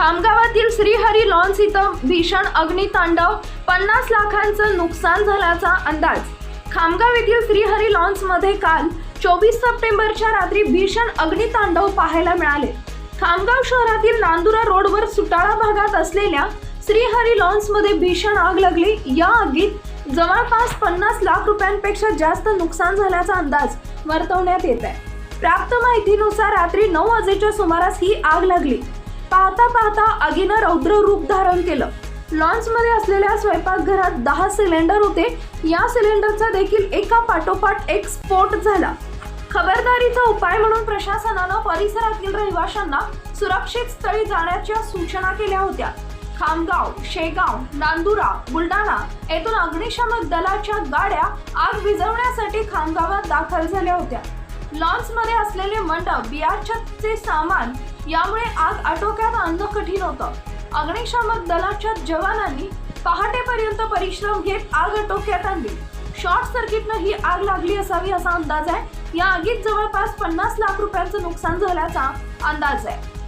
खामगावातील Shrihari lawns इथं भीषण अग्नितांडव पन्नास लाखांचं नुकसान झाल्याचा अंदाज. खामगाव येथील श्रीहरी लॉन्समध्ये काल चोवीस सप्टेंबरच्या रात्री भीषण अग्नितांडव पाहायला मिळाले. खामगाव शहरातील नांदुरा रोडवर सुटाळा भागात असलेल्या श्रीहरी लॉन्समध्ये भीषण आग लागली. या आगीत जवळपास पन्नास लाख रुपयांपेक्षा जास्त नुकसान झाल्याचा अंदाज वर्तवण्यात येत आहे प्राप्त माहितीनुसार रात्री नऊ वाजेच्या सुमारास ही आग लागली. पाहता पाहता आगीनं रौद्र रूप धारण केलं. लॉन्समध्ये असलेल्या स्वयंपाकघरात दहा सिलेंडर होते. या सिलेंडरचा देखील एका पाठोपाठ एक स्फोट झाला. खबरदारीचा उपाय म्हणून प्रशासनानं परिसरातील रहिवाशांना सुरक्षित स्थळी जाण्याच्या सूचना केल्या होत्या. खामगाव शेगाव नांदुरा बुलढाणा येथून अग्निशमक दलाच्या गाड्या आग विझवण्यासाठी खामगावात दाखल झाल्या होत्या. लॉन्समध्ये असलेले मंडप बियारचे सामान यामुळे आग आटोक्यात आणणं कठीण होतं. अग्निशामक दलाच्या जवानांनी पहाटेपर्यंत परिश्रम घेत आग आटोक्यात आणली. शॉर्ट सर्किटनं ही आग लागली असावी असा अंदाज आहे. या आगीत जवळपास पन्नास लाख रुपयांचं नुकसान झाल्याचा अंदाज आहे.